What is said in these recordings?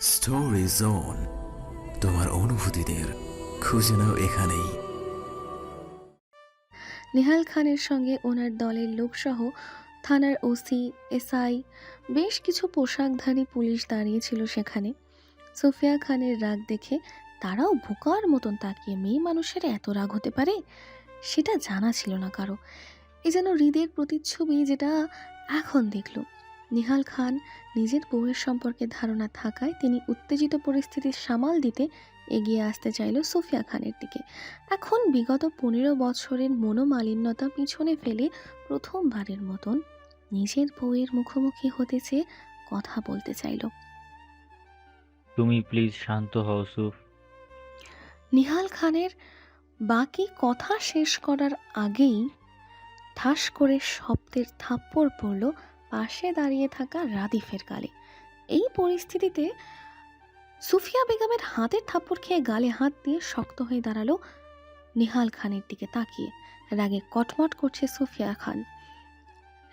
Story zone তোমার অনুভূতিদের খুঁজে নাও এখানেই। নেহাল খানের সঙ্গে ওনার দলের লোকসহ থানার ওসি, এসআই, বেশ কিছু পোশাকধারী পুলিশ দাঁড়িয়েছিল সেখানে। সোফিয়া খানের রাগ দেখে তারাও বোকার মতন তাকিয়ে মেয়ে মানুষের এত রাগ হতে পারে? সেটা জানা ছিল না কারও। এ যেন হৃদের প্রতিচ্ছবি যেটা এখন দেখল। নিহাল খান নিজের বউয়ের সম্পর্কে ধারণা থাকায় তিনি উত্তেজিত পরিস্থিতির সামাল দিতে এগিয়ে আসতে চাইল সোফিয়া খানের দিকে। এখন বিগত পনেরো বছরের মনোমালিন্যতা পিছনে ফেলে প্রথমবারের মতন নিজের বউয়ের মুখোমুখি হতে চেয়ে কথা বলতে চাইল। তুমি প্লিজ শান্ত হও সুফ। নিহাল খানের বাকি কথা শেষ করার আগেই ঠাস করে শব্দের থাপ্পড় পড়ল পাশে দাঁড়িয়ে থাকা রাদিফের গালে। এই পরিস্থিতিতে সুফিয়া বেগমের হাতের থাপ্পড় খেয়ে গালে হাত দিয়ে শক্ত হয়ে দাঁড়াল নিহাল খানের দিকে তাকিয়ে। রাগে কটমট করছে সুফিয়া খান।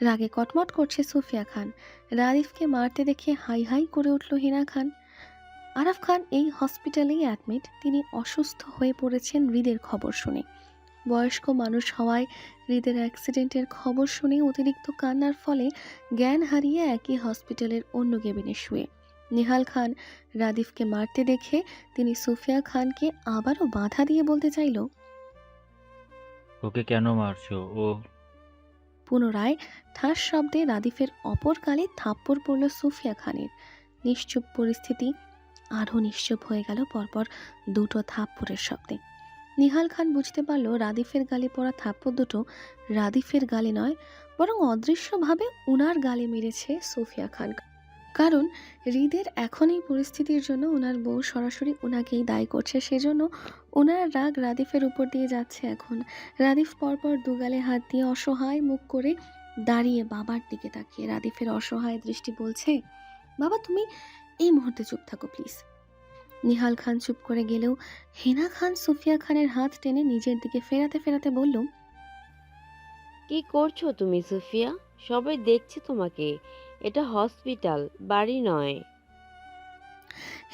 রাগে কটমট করছে সুফিয়া খান। রাদিফকে মারতে দেখে হাই হাই করে উঠল হিনা খান। আরাফ খান এই হসপিটালেই অ্যাডমিট। তিনি অসুস্থ হয়ে পড়েছেন হৃদের খবর শুনে। বয়স্ক মানুষ হওয়ায় হৃদের অ্যাক্সিডেন্টের খবর শুনে অতিরিক্ত কান্নার ফলে জ্ঞান হারিয়ে একই হসপিটালের অন্য কেবিনে শুয়ে। নিহাল খান রাদিফকে মারতে দেখে তিনি সুফিয়া খানকে আবারও বাধা দিয়ে বলতে চাইল ওকে কেন মারছো? ও পুনরায় ঠাস শব্দে রাদিফের অপর কালে থাপ্পড় পড়ল সুফিয়া খানের। নিশ্চুপ পরিস্থিতি আরও নিশ্চুপ হয়ে গেল পরপর দুটো থাপ্পড়ের শব্দে। নিহাল খান বুঝতে পারল রাদিফের গালে পড়া থাপ্পড় দুটো রাদিফের গালে নয়, বরং অদৃশ্যভাবে উনার গালে মেরেছে সোফিয়া খান। কারণ হৃদের এখন এই পরিস্থিতির জন্য ওনার বউ সরাসরি ওনাকেই দায়ী করছে, সেজন্য ওনার রাগ রাদিফের উপর দিয়ে যাচ্ছে এখন। রাদিফ পরপর দুগালে হাত দিয়ে অসহায় মুখ করে দাঁড়িয়ে বাবার দিকে তাকিয়ে। রাদিফের অসহায় দৃষ্টি বলছে, বাবা, তুমি এই মুহূর্তে চুপ থাকো, প্লিজ। নিহাল খান চুপ করে গেলেও হেনা খান সুফিয়া খানের হাত টেনে নিজের দিকে ফেরাতে ফেরাতে বলল কি করছ তুমি সুফিয়া? সবাই দেখছে তোমাকে। এটা হসপিটাল বাড়ি নয়।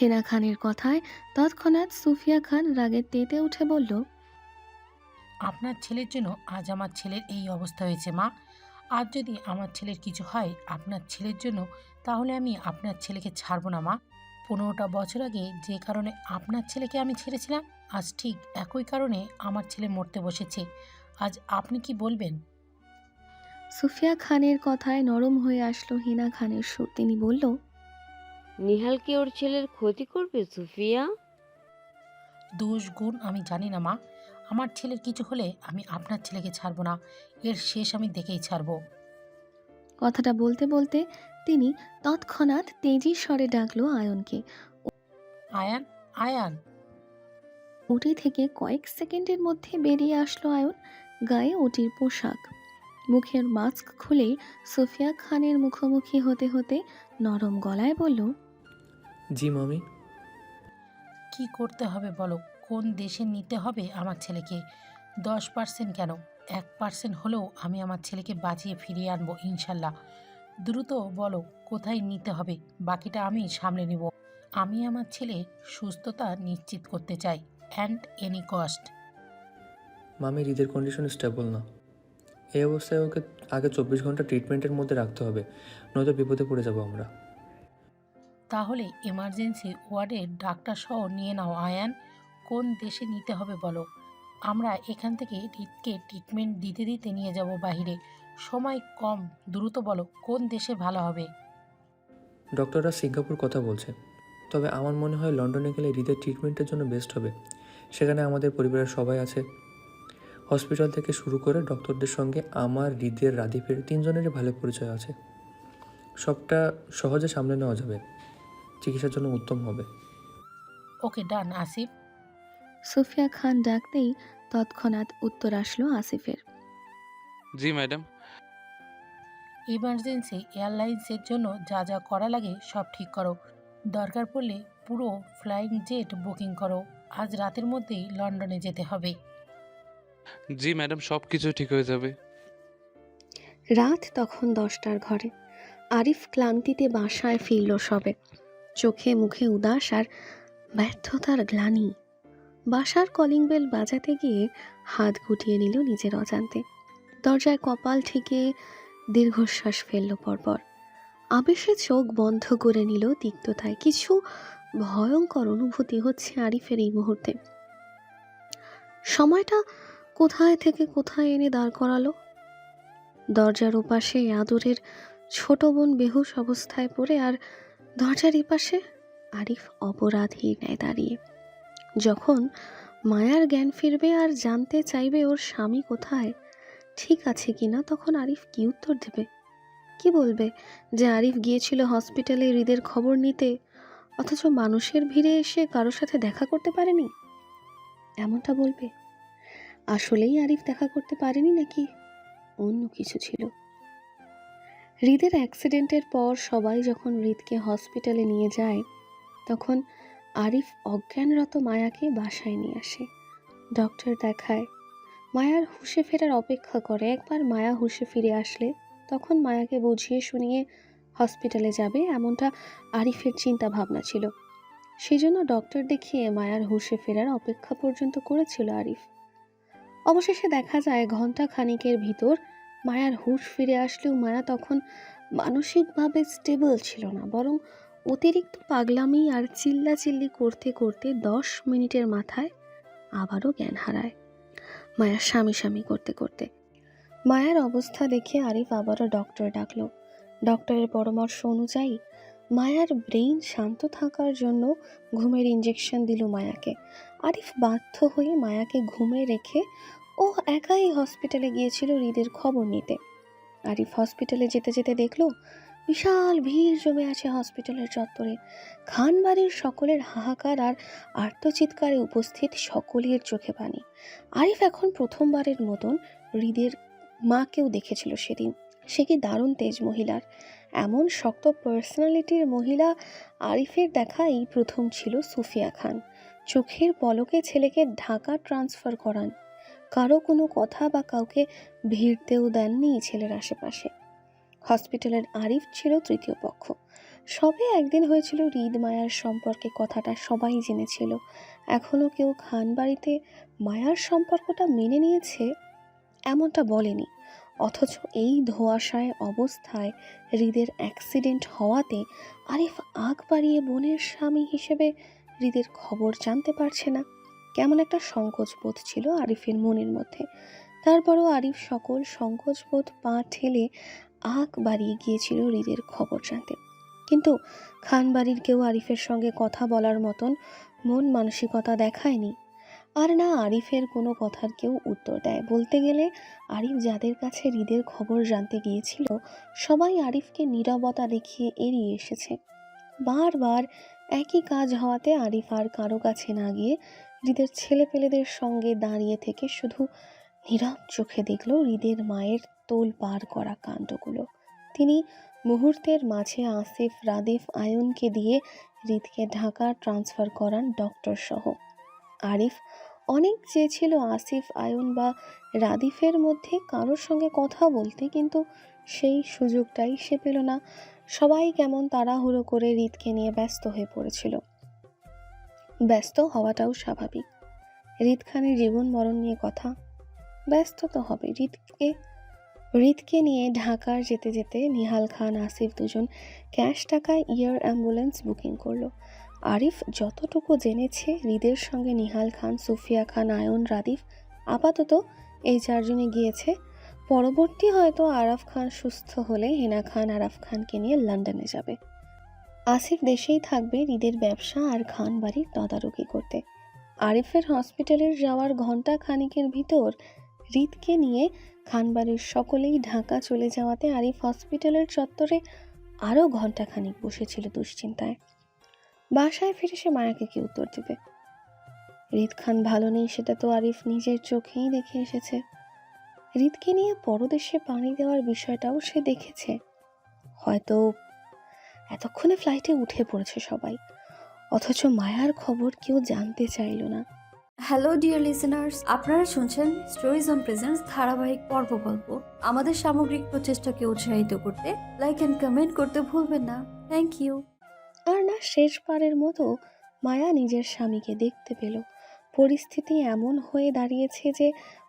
হেনা খানের কথায় তৎক্ষণাৎ সুফিয়া খান রাগে তেতে উঠে বলল আপনার ছেলের জন্য আজ আমার ছেলের এই অবস্থা হয়েছে মা। আর যদি আমার ছেলের কিছু হয় আপনার ছেলের জন্য তাহলে আমি আপনার ছেলেকে ছাড়বো না মা। পনেরোটা বছর আগে যে কারণে আপনার ছেলেকে আমি ছেড়েছিলাম আজ ঠিক একই কারণে আমার ছেলে মরতে বসেছে। আজ আপনি কি বলবেন? সুফিয়া খানের কথায় নরম হয়ে আসলো হিনা খানের সুর। তিনি বলল নিহাল কি ওর ছেলের ক্ষতি করবে সুফিয়া? দোষ গুণ আমি জানি না মা। আমার ছেলের কিছু হলে আমি আপনার ছেলেকে ছাড়বো না। এর শেষ আমি দেখেই ছাড়বো। কথাটা বলতে বলতে তিনি তৎক্ষণাৎ তেজি স্বরে ডাকলো আয়নকে। আয়ান আয়ান। ওটি থেকে কয়েক সেকেন্ডের মধ্যে বেরিয়ে আসলো আয়ন গায়ে ওটির পোশাক। মুখের মাস্ক খুলে সোফিয়া খানের মুখোমুখি হতে হতে নরম গলায় বলল জি মামি। কি করতে হবে বলো? কোন দেশে নিতে হবে আমার ছেলেকে? দশ পার্সেন্ট কেন? এক পার্সেন্ট হলেও আমি আমার ছেলেকে বাঁচিয়ে ফিরিয়ে আনব ইনশাল্লাহ। দ্রুত বলো কোথায় নিতে হবে? বাকিটা আমি সামলে নিব। আমি আমার ছেলে সুস্থতা নিশ্চিত করতে চাই। And any cost. মামি হৃদের কন্ডিশন স্টেবল না। এই অবস্থায় ওকে আগে চব্বিশ ঘণ্টা ট্রিটমেন্টের মধ্যে রাখতে হবে নয়তো বিপদে পড়ে যাব আমরা। তাহলে এমার্জেন্সি ওয়ার্ডে ডাক্তার সহ নিয়ে নাও আয়ান। কোন দেশে নিতে হবে বলো? আমরা এখান থেকে রিতকে ট্রিটমেন্ট দিতে দিতে নিয়ে যাব বাইরে সময় কম। দ্রুত বলো কোন দেশে ভালো হবে? ডক্টররা সিঙ্গাপুর কথা বলছে তবে আমার মনে হয় লন্ডনে গেলে হৃদের ট্রিটমেন্টের জন্য বেস্ট হবে। সেখানে আমাদের পরিবারের সবাই আছে। হসপিটাল থেকে শুরু করে ডক্টরদের সঙ্গে আমার হৃদের রাদীপের তিনজনেরই ভালো পরিচয় আছে। সবটা সহজে সামলে নেওয়া যাবে। চিকিৎসার জন্য উত্তম হবে। ওকে ডান আসিফ। সুফিয়া খান ডাকতেই তৎক্ষণাৎ উত্তর আসলো আসিফের। জি ম্যাডাম। ইমার্জেন্সি এয়ারলাইন্সের জন্য যা যা করা লাগে সব ঠিক করো। দরকার পড়লে পুরো ফ্লাইং জেট বুকিং করো। আজ রাতের মধ্যেই লন্ডনে যেতে হবে। জি ম্যাডাম সব কিছু ঠিক হয়ে যাবে। রাত তখন দশটার ঘরে। আরিফ ক্লান্তিতে বাসায় ফিরল সবে। চোখে মুখে উদাস আর ব্যর্থতার গ্লানি। বাসার কলিং বেল বাজাতে গিয়ে হাত গুটিয়ে নিল নিজের অজান্তে। দরজায় কপাল থেকে দীর্ঘশ্বাস ফেলল পরপর। আবেশে চোখ বন্ধ করে নিল তিক্ততায়। কিছু ভয়ঙ্কর অনুভূতি হচ্ছে আরিফের এই মুহূর্তে। সময়টা কোথায় থেকে কোথায় এনে দাঁড় করালো? দরজার ওপাশে আদরের ছোট বোন বেহুশ অবস্থায় পড়ে আর দরজার এপাশে আরিফ অপরাধীর ন্যায় দাঁড়িয়ে। যখন মায়ার জ্ঞান ফিরবে আর জানতে চাইবে ওর স্বামী কোথায় ঠিক আছে কিনা তখন আরিফ কি উত্তর দেবে? কি বলবে যে আরিফ গিয়েছিল হসপিটালে হৃদের খবর নিতে? অথচ মানুষের ভিড়ে এসে কারোর সাথে দেখা করতে পারেনি? এমনটা বলবে? আসলেই আরিফ দেখা করতে পারেনি নাকি? অন্য কিছু ছিল। হৃদের অ্যাক্সিডেন্টের পর সবাই যখন হৃদকে হসপিটালে নিয়ে যায়, তখন আরিফ অজ্ঞানরত মায়াকে বাসায় নিয়ে আসে। ডক্টর দেখায় মায়ার হুঁশে ফেরার অপেক্ষা করে একবার মায়া হুঁশে ফিরে আসলে, তখন মায়াকে বুঝিয়ে শুনিয়ে হসপিটালে যাবে এমনটা আরিফের চিন্তা ভাবনা ছিল। সেজন্য ডক্টর দেখিয়ে মায়ার হুঁশে ফেরার অপেক্ষা পর্যন্ত করেছিল আরিফ। অবশেষে দেখা যায় ঘণ্টা খানিকের ভিতর মায়ার হুঁশ ফিরে আসলেও মায়া তখন মানসিকভাবে স্টেবল ছিল না, বরং অতিরিক্ত পাগলামি আর চিল্লাচিল্লি করতে করতে দশ মিনিটের মাথায় আবারও জ্ঞান হারায়। মায়া স্বামী স্বামী করতে করতে। মায়ার অবস্থা দেখে আরিফ আবারও ডক্টর ডাকলো। ডক্টরের পরামর্শ অনুযায়ী, মায়ার ব্রেইন শান্ত থাকার জন্য ঘুমের ইঞ্জেকশন দিল মায়াকে। আরিফ বাধ্য হয়ে মায়াকে ঘুমে রেখে ও একাই হসপিটালে গিয়েছিল হৃদের খবর নিতে। আরিফ হসপিটালে যেতে যেতে দেখল বিশাল ভিড় জমে আছে হসপিটালের চত্বরে। খানবাড়ির সকলের হাহাকার আর আর্তচিৎকারে উপস্থিত সকলের চোখে পানি। আরিফ এখন প্রথমবারের মতন হৃদের মাকেও দেখেছিল সেদিন। সে কি দারুণ তেজ মহিলার। এমন শক্ত পার্সোনালিটির মহিলা আরিফের দেখা এই প্রথম ছিল সুফিয়া খান। চোখের পলকে ছেলেকে ঢাকা ট্রান্সফার করান। কারও কোনো কথা বা কাউকে ভিড়তেও দেননি ছেলের আশেপাশে। হসপিটালের আরিফ ছিল তৃতীয় পক্ষ। সবে একদিন হয়েছিল হৃদ মায়ার সম্পর্কে কথাটা সবাই জেনেছিল। এখনও কেউ খান বাড়িতে মায়ার সম্পর্কটা মেনে নিয়েছে এমনটা বলেনি। অথচ এই ধোঁয়াশায় অবস্থায় হৃদের অ্যাক্সিডেন্ট হওয়াতে আরিফ আগ বাড়িয়ে বোনের স্বামী হিসেবে হৃদের খবর জানতে পারছে না। কেমন একটা সংকোচ বোধ ছিল আরিফের মনের মধ্যে। তারপরও আরিফ সকল সংকোচ বোধ পা ঠেলে আগ বাড়িয়ে গিয়েছিল হৃদের খবর জানতে। কিন্তু খান বাড়ির কেউ আরিফের সঙ্গে কথা বলার মতন মন মানসিকতা দেখায়নি। আর না, আরিফের কোনো কথার কেউ উত্তর দেয়। বলতে গেলে আরিফ যাদের কাছে হৃদের খবর জানতে গিয়েছিল, সবাই আরিফকে নীরবতা দেখিয়ে এড়িয়ে এসেছে। বারবার একই কাজ হওয়াতে আরিফ আর কারও কাছে না গিয়ে হৃদের ছেলেপেলেদের সঙ্গে দাঁড়িয়ে থেকে শুধু নীরব চোখে দেখল হৃদের মায়ের তোল পার করা কাণ্ডগুলো। তিনি মুহূর্তের মাঝে আসিফ, রাদিফ, আয়নকে দিয়ে হৃদকে ঢাকা ট্রান্সফার করান ডক্টর সহ। আরিফ অনেক চেয়েছিল আসিফ, আয়ন বা রাদিফের মধ্যে কারোর সঙ্গে কথা বলতে, কিন্তু সেই সুযোগটাই সে পেল না। সবাই কেমন তাড়াহুড়ো করে হৃদকে নিয়ে ব্যস্ত হয়ে পড়েছিল। ব্যস্ত হওয়াটাও স্বাভাবিক। হৃদ খানের জীবন মরণ নিয়ে কথা। ব্যস্ত তো হবে, হৃদকে হৃদকে নিয়ে ঢাকার যেতে যেতে নিহাল খান, আসিফ দুজন ক্যাশ টাকায় ইয়ার অ্যাম্বুলেন্স বুকিং করল। আরিফ যতটুকু জেনেছে, হৃদের সঙ্গে নিহাল খান, সুফিয়া খান, আয়ন, রাদিফ আপাতত এই চারজনে গিয়েছে। পরবর্তী হয়তো আরাফ খান সুস্থ হলে হেনা খান আরাফ খানকে নিয়ে লন্ডনে যাবে। আসিফ দেশেই থাকবে হৃদের ব্যবসা আর খান বাড়ির তদারকি করতে। আরিফের হসপিটালের যাওয়ার ঘণ্টা খানিকের ভিতর হৃদকে নিয়ে খানবাড়ির সকলেই ঢাকা চলে যাওয়াতে আরিফ হসপিটালের চত্বরে আরও ঘণ্টা খানিক বসেছিল দুশ্চিন্তায়। বাসায় ফিরে সে মায়াকে কি উত্তর দেবে? হৃদ খান ভালো নেই, সেটা তো আরিফ নিজের চোখেই দেখে এসেছে। হৃদকে নিয়ে পরদেশে পানি দেওয়ার বিষয়টাও সে দেখেছে। হয়তো এতক্ষণে ফ্লাইটে উঠে পড়েছে সবাই। অথচ মায়ার খবর কেউ জানতে চাইল না। হ্যালো ডিয়ার লিসেনার্স আপনারা শুনছেন স্টোরিজ অন প্রেজেন্স ধারাবাহিক পর্ব গল্প। আমাদের সামগ্রিক প্রচেষ্টাকে উৎসাহিত করতে লাইক অ্যান্ড কমেন্ট করতে ভুলবেন না। থ্যাংক ইউ আর না, শেষবারের মতো মায়া নিজের স্বামীকে দেখতে পেল। পরিস্থিতি এমন হয়ে দাঁড়িয়েছে যে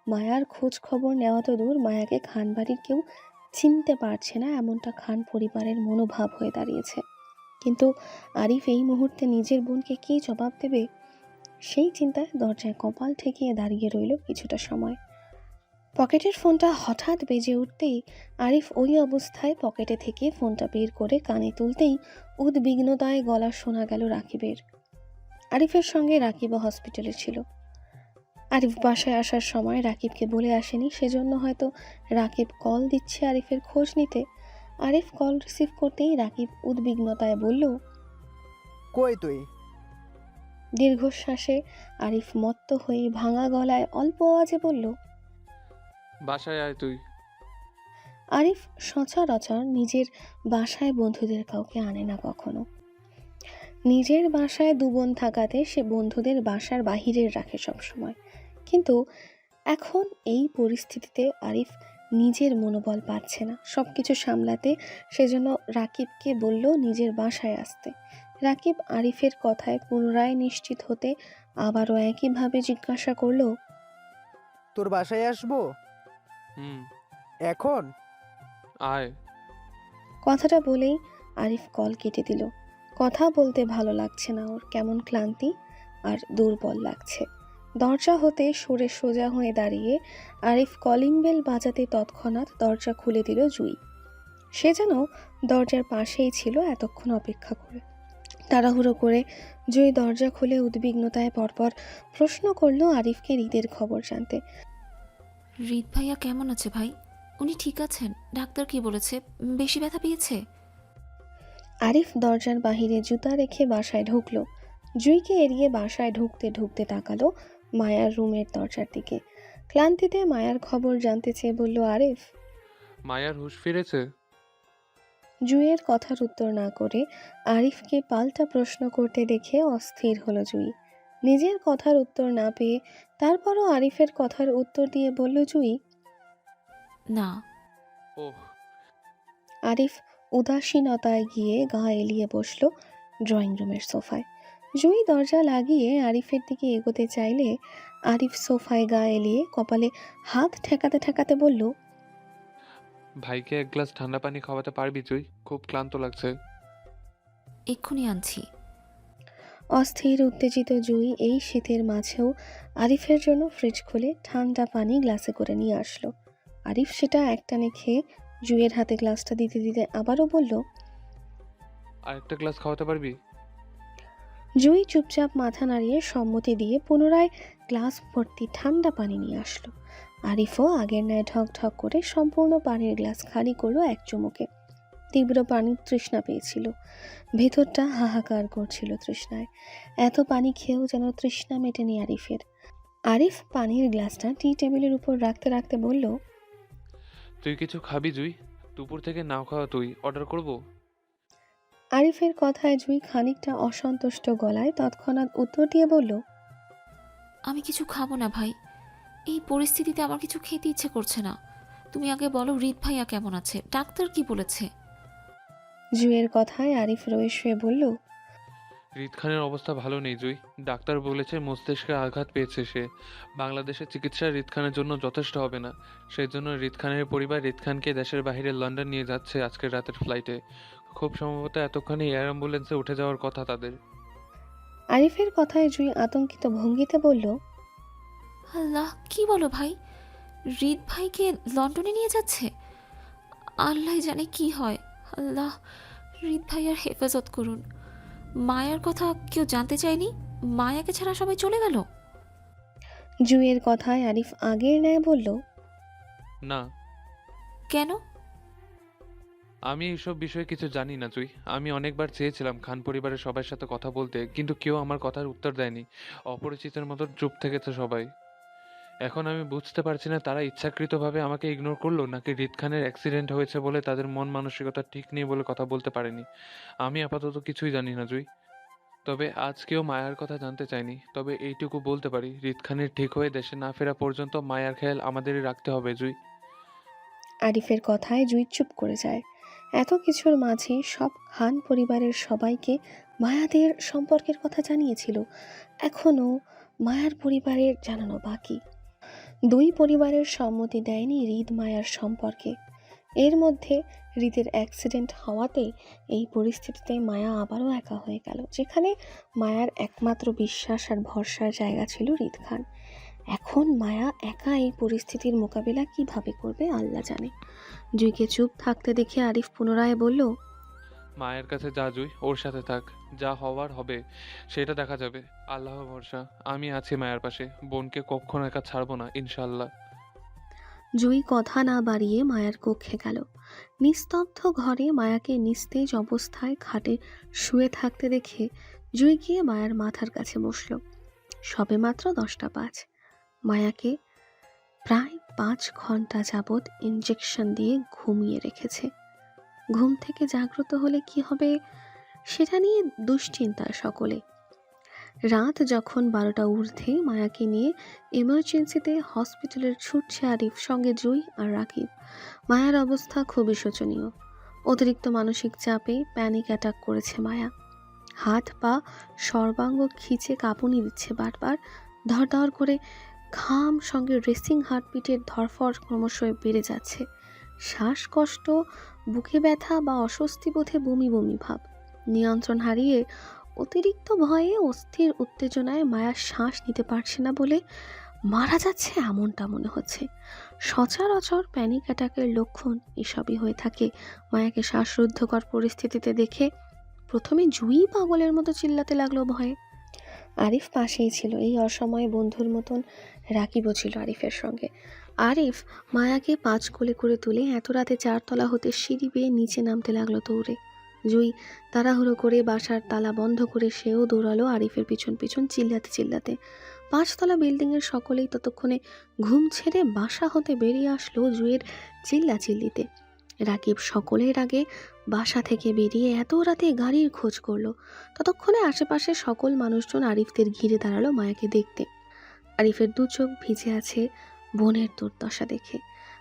মায়ার খোঁজ খবর নেওয়া তো দূর, মায়াকে খান বাড়ির কেউ চিনতে পারছে না, এমনটা খান পরিবারের মনোভাব হয়ে দাঁড়িয়েছে। কিন্তু আরিফ এই মুহূর্তে নিজের বোনকে কী জবাব দেবে? সেই চিন্তায় দরজায় কপাল ঠেকিয়ে দাঁড়িয়ে রইল কিছুটা সময়। পকেটের ফোনটা হঠাৎ বেজে উঠতেই আরিফ ওই অবস্থায় পকেটে থেকে ফোনটা বের করে কানে তুলতেই উদ্বিগ্নতায় গলা শোনা গেল রাকিবের। আরিফের সঙ্গে রাকিবও হসপিটালে ছিল। আরিফ বাসায় আসার সময় রাকিবকে বলে আসেনি, সেজন্য হয়তো রাকিব কল দিচ্ছে আরিফের খোঁজ নিতে। আরিফ কল রিসিভ করতেই রাকিব উদ্বিগ্নতায় বলল, কই তুই? দীর্ঘশ্বাসে আরিফ মত্ত হয়ে ভাঙা গলায় অল্প আওয়াজে বলল বাসায় আয় তুই। আরিফ সচরাচর নিজের বাসায় বন্ধুদের কাউকে আনে না কখনো। নিজের বাসায় দু বোন থাকাতে সে বন্ধুদের বাসার বাহিরের রাখে সবসময়। কিন্তু এখন এই পরিস্থিতিতে আরিফ নিজের মনোবল পাচ্ছে না। সব কিছু সামলাতে সেজন্য রাকিবকে বলল নিজের বাসায় আসতে। রাকিব আরিফের কথায় পুনরায় নিশ্চিত হতে আবারও একইভাবে জিজ্ঞাসা করল তোর বাসায় আসব? হুম। এখন? আয়। কথাটা বলেই আরিফ কল কেটে দিল। কথা বলতে ভালো লাগছে না ওর কেমন ক্লান্তি আর দুর্বল লাগছে। দরজা হতে সরে সোজা হয়ে দাঁড়িয়ে আরিফ কলিং বেল বাজাতে তৎক্ষণাৎ দরজা খুলে দিল জুই। সে যেন দরজার পাশেই ছিল এতক্ষণ অপেক্ষা করে। তাড়াহুড়ো করে জুই দরজা খুলে উদ্বিগ্নতায় পরপর প্রশ্ন করল আরিফকে হৃদের খবর জানতে। রিত ভাইয়া কেমন আছে ভাই? উনি ঠিক আছেন? ডাক্তার কি বলেছে? বেশি ব্যথা পেয়েছে? আরিফ দরজার বাহিরে জুতা রেখে বাসায় ঢুকলো। জুইকে এড়িয়ে বাসায় ঢুকতে ঢুকতে তাকালো মায়ার রুমের দরজার দিকে। ক্লান্তিতে মায়ার খবর জানতে চেয়ে বলল আরিফ? মায়ার হুঁশ ফিরেছে? জুইয়ের কথার উত্তর না করে আরিফকে পাল্টা প্রশ্ন করতে দেখে অস্থির হলো জুই। নিজের কথার উত্তর না পেয়ে তারপরও আরিফের কথার উত্তর দিয়ে বলল জুই। না। ওহ। আরিফ উদাসীনতায় গিয়ে গা এলিয়ে বসল ড্রয়িং রুমের সোফায়। জুঁই দরজা লাগিয়ে আরিফের দিকে এগোতে চাইলে আরিফ সোফায় গা এলিয়ে কপালে হাত ঠেকাতে ঠেকাতে বলল ভাইকে এক গ্লাস ঠান্ডা পানি খাওয়াতে পারবি তুই? খুব ক্লান্ত লাগছে। এক্ষুনি আনছি। অস্থির উত্তেজিত জুই এই শীতের মাঝেও আরিফের জন্য ফ্রিজ খুলে ঠান্ডা পানি গ্লাসে করে নিয়ে আসলো। আরিফ সেটা একটানে খেয়ে জুইয়ের হাতে গ্লাসটা দিতে দিতে আবারও বলল আর একটা গ্লাস খাওয়াতে পারবি? জুই চুপচাপ মাথা নাড়িয়ে সম্মতি দিয়ে পুনরায় গ্লাস ভর্তি ঠান্ডা পানি নিয়ে আসলো। আরিফও আগের ন্যায় ঢক ঢক করে সম্পূর্ণ পানির গ্লাস খালি করল এক চুমুকে। তীব্র পানির তৃষ্ণা পেয়েছিল। ভেতরটা হাহাকার করছিল তৃষ্ণায়। এত পানি খেয়েও যেন তৃষ্ণা মেটেনি আরিফের। আরিফ পানির গ্লাসটা টি টেবিলের উপর রাখতে রাখতে বলল তুই কিছু খাবি জুই? দুপুর থেকে নাও খাওয়া তুই। অর্ডার করব? আরিফের কথায় জুই খানিকটা অসন্তুষ্ট গলায় তৎক্ষণাৎ উত্তর দিয়ে বলল আমি কিছু খাব না ভাই। এই পরিস্থিতিতে আমার কিছু খেতে ইচ্ছে করছে না। তুমি আগে বলো রিত ভাইয়া কেমন আছে? ডাক্তার কি বলেছে? জুইয়ের কথায় আরিফ রয়ে শুয়ে বলল রিত খানের অবস্থা ভালো নেই জুই। ডাক্তার বলেছে মস্তিষ্কে আঘাত পেয়েছে সে। বাংলাদেশের চিকিৎসা রিত খানের জন্য যথেষ্ট হবে না। সেই জন্য রিত খানের পরিবার রিত খানকে দেশের বাইরে লন্ডন নিয়ে যাচ্ছে আজকের রাতের ফ্লাইটে। খুব সম্ভবত এতক্ষণে এয়ার অ্যাম্বুলেন্সে উঠে যাওয়ার কথা তাদের। আরিফের কথায় জুই আতঙ্কিত ভঙ্গিতে বলল আল্লাহ কি বলো ভাই? রিত ভাইকে লন্ডনে নিয়ে যাচ্ছে? আল্লাহ জানে কি হয়। আল্লাহ রিদ ভাই আর হেফাজত করুন। মায়ার কথা কেউ জানতে চায়নি? মায়াকে ছাড়া সবাই চলে গেল? জুইয়ের কথায় আরিফ আগের ন্যায় বলল না। কেন? আমি এইসব বিষয়ে কিছু জানি না তুই আমি অনেকবার চেয়েছিলাম খান পরিবারের সবার সাথে কথা বলতে কিন্তু কেউ আমার কথার উত্তর দেয়নি। অপরিচিতের মতো চুপ থেকেছে সবাই। এখন আমি বুঝতে পারছি না তারা ইচ্ছাকৃতভাবে আমাকে ইগনোর করল নাকি রিত খানের অ্যাক্সিডেন্ট হয়েছে বলে তাদের মন মানসিকতা ঠিক নেই বলে কথা বলতে পারেনি। আমি আপাতত কিছুই জানি না, জুই। তবে আজ কেউ মায়ার কথা জানতে চায়নি তবে এইটুকু বলতে পারি রিত খানের ঠিক হয়ে দেশে না ফেরা পর্যন্ত মায়ার খেয়াল আমাদেরই রাখতে হবে, জুই। আরিফের কথায় জুই চুপ করে যায়। এত কিছুর মাঝে সব খান পরিবারের সবাইকে মায়াদের সম্পর্কের কথা জানিয়েছিল। এখনও মায়ার পরিবারের জানানো বাকি। দুই পরিবারের সম্মতি দেয়নি হৃদ মায়ার সম্পর্কে। এর মধ্যে হৃদের অ্যাক্সিডেন্ট হওয়াতে এই পরিস্থিতিতে মায়া আবারও একা হয়ে গেল, যেখানে মায়ার একমাত্র বিশ্বাস আর ভরসার জায়গা ছিল হৃদ খান। এখন মায়া একা এই পরিস্থিতির মোকাবিলা কীভাবে করবে আল্লাহ জানে। জুইকে চুপ থাকতে দেখে আরিফ পুনরায় বলল মায়ের কাছে যা জুই, ওর সাথে থাক। যা হওয়ার হবে, সেটা দেখা যাবে। আল্লাহ ভরসা, আমি আছি মায়ের পাশে। বোনকে কখনো একা ছাড়বো না ইনশাল্লাহ জুই কথা না বাড়িয়ে মায়ার কক্ষে গেল। নিস্তব্ধ ঘরে মায়াকে নিস্তেজ অবস্থায় খাটে শুয়ে থাকতে দেখে জুই গিয়ে মায়ার মাথার কাছে বসল। সবে মাত্র দশটা পাঁচ। মায়াকে প্রায় পাঁচ ঘণ্টা যাবৎ ইঞ্জেকশন দিয়ে ঘুমিয়ে রেখেছে। ঘুম থেকে জাগ্রত হলে কি হবে সেটা নিয়ে দুশ্চিন্তা সকলে। রাত যখন বারোটা ঊর্ধ্বে মায়াকে নিয়ে ইমার্জেন্সিতে হসপিটালের ছুটছে আরিফ, সঙ্গে জুই আর রাকিব। মায়ার অবস্থা খুবই শোচনীয়। অতিরিক্ত মানসিক চাপে প্যানিক অ্যাটাক করেছে মায়া। হাত, পা, সর্বাঙ্গ খিচে কাঁপুনি দিচ্ছে বারবার। ধর করে ঘাম সঙ্গে রেসিং হার্টবিটের ধরফর ক্রমশ বেড়ে যাচ্ছে। শ্বাসকষ্ট, বুকে ব্যথা বা অস্বস্তি বোধে বমি বমি ভাব। নিয়ন্ত্রণ হারিয়ে অতিরিক্ত ভয়ে অস্থির উত্তেজনায় মায়া শ্বাস নিতে পারছে না বলে মারা যাচ্ছে এমনটা মনে হচ্ছে। সচরাচর প্যানিক অ্যাটাকের লক্ষণ এসবই হয়ে থাকে। মায়াকে শ্বাসরুদ্ধকর পরিস্থিতিতে দেখে প্রথমে জুই পাগলের মতো চিল্লাতে লাগল ভয়ে। আরিফ পাশেই ছিল, এই অসময়ে বন্ধুর মতন রাকিবও ছিল আরিফের সঙ্গে। আরিফ মায়াকে পাঁচ কোলে করে তুলে এত রাতে চারতলা হতে সিঁড়ি বেয়ে নিচে নামতে লাগল দৌড়ে। জুই তাড়াহুড়ো করে বাসার তালা বন্ধ করে সেও দৌড়ালো আরিফের পিছন পিছন চিল্লাতে চিল্লাতে। পাঁচতলা বিল্ডিংয়ের সকলেই ততক্ষণে ঘুম ছেড়ে বাসা হতে বেরিয়ে আসলো জুয়ের চিল্লা চিল্লিতে রাকিব সকলের আগে বাসা থেকে বেরিয়ে এত রাতে গাড়ির খোঁজ করল। ততক্ষণে আশেপাশে সকল মানুষজন আরিফদের ঘিরে দাঁড়াল মায়াকে দেখতে। আরিফের দু চোখ ভিজে আছে বোনের দুর্দশা দেখে।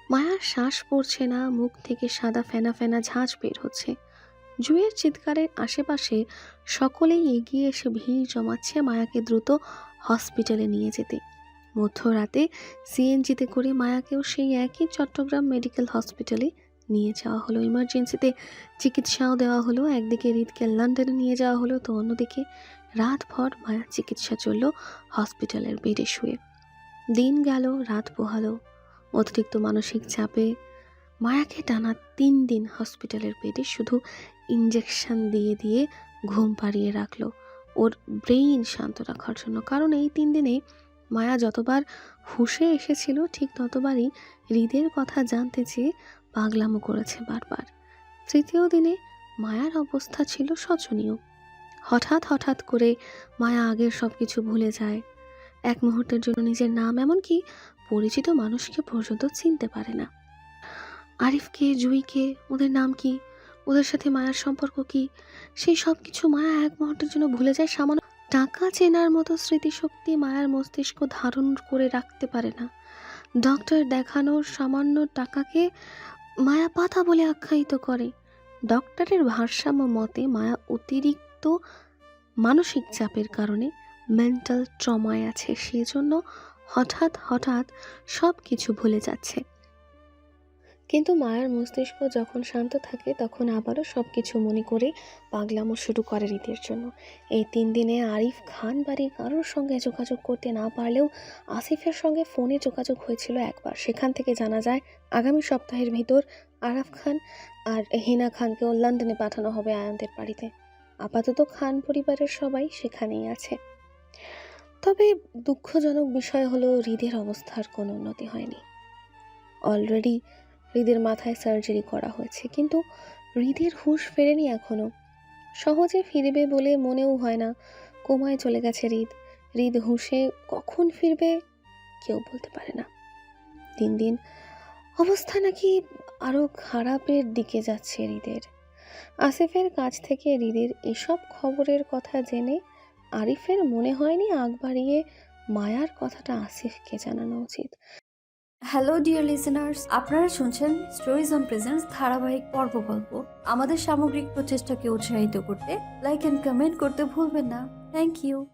মায়ার শ্বাস পড়ছে না, মুখ থেকে সাদা ফেনা ফেনা ঝাঁঝ বের হচ্ছে। জুয়ের চিৎকারের আশেপাশে সকলেই এগিয়ে এসে ভিড় জমাচ্ছে মায়াকে দ্রুত হসপিটালে নিয়ে যেতে। মধ্যরাতে সিএনজিতে করে মায়াকেও সেই একই চট্টগ্রাম মেডিকেল হসপিটালে নিয়ে যাওয়া হলো। ইমার্জেন্সিতে চিকিৎসাও দেওয়া হলো। একদিকে হৃদকে লন্ডনে নিয়ে যাওয়া হলো, তো অন্যদিকে রাতভর মায়ার চিকিৎসা চলল হসপিটালের বেডে শুয়ে। দিন গেল, রাত পোহালো। অতিরিক্ত মানসিক চাপে মায়াকে টানা তিন দিন হসপিটালের বেডে শুধু ইঞ্জেকশন দিয়ে দিয়ে ঘুম পাড়িয়ে রাখল। ওর ব্রেইন শান্ত রাখার জন্য। কারণ এই তিন দিনে মায়া যতবার হুশে এসেছিল, ঠিক ততবারই হৃদের কথা জানতে চেয়ে পাগলামো করেছে বারবার। তৃতীয় দিনে মায়ার অবস্থা ছিল শোচনীয়। হঠাৎ হঠাৎ করে মায়া আগের সব কিছু ভুলে যায়। এক মুহূর্তের জন্য নিজের নাম, এমনকি পরিচিত মানুষকে পর্যন্ত চিনতে পারে না। আরিফকে, জুইকে, ওদের নাম কি? ওদের সাথে মায়ার সম্পর্ক কি? সেই সব কিছু মায়া এক মুহূর্তের জন্য ভুলে যায়, সামান্য টাকা চেনার মতো স্মৃতিশক্তি মায়ার মস্তিষ্ক ধারণ করে রাখতে পারে না। ডক্টর দেখানোর সামান্য টাকাকে মায়া পাতা বলে আখ্যায়িত করে। ডক্টরের ভারসাম্য মতে, মায়া অতিরিক্ত মানসিক চাপের কারণে মেন্টাল ট্রমায় আছে, সেজন্য হঠাৎ হঠাৎ সব কিছু ভুলে যাচ্ছে। কিন্তু মায়ের মস্তিষ্ক যখন শান্ত থাকে, তখন আবারও সব কিছু মনে করে পাগলামো শুরু করে রীতির জন্য। এই তিন দিনে আরিফ খান বাড়ি কারোর সঙ্গে যোগাযোগ করতে না পারলেও আসিফের সঙ্গে ফোনে যোগাযোগ হয়েছিল একবার। সেখান থেকে জানা যায়, আগামী সপ্তাহের ভিতর আরাফ খান আর হিনা খানকেও লন্ডনে পাঠানো হবে আয়ানদের বাড়িতে। আপাতত খান পরিবারের সবাই সেখানেই আছে। তবে দুঃখজনক বিষয় হলো, হৃদের অবস্থার কোনো উন্নতি হয়নি। অলরেডি হৃদের মাথায় সার্জারি করা হয়েছে, কিন্তু হৃদের হুঁশ ফেরেনি এখনও সহজে ফিরবে বলে মনেও হয় না, কোমায় চলে গেছে হৃদ। হৃদ হুঁশে কখন ফিরবে কেউ বলতে পারে না। দিন দিন অবস্থা নাকি আরও খারাপের দিকে যাচ্ছে হৃদের। আসিফের কাছ থেকে হৃদের এসব খবরের কথা জেনে আরিফের মনে হয়নি আগ বাড়িয়ে মায়ার কথাটা আসিফকে জানানো উচিত। হ্যালো ডিয়ার লিসেনার্স আপনারা শুনছেন স্টোরিজ অন প্রেজেন্স ধারাবাহিক পর্ব গল্প। আমাদের সামগ্রিক প্রচেষ্টাকে উৎসাহিত করতে লাইক অ্যান্ড কমেন্ট করতে ভুলবেন না। Thank you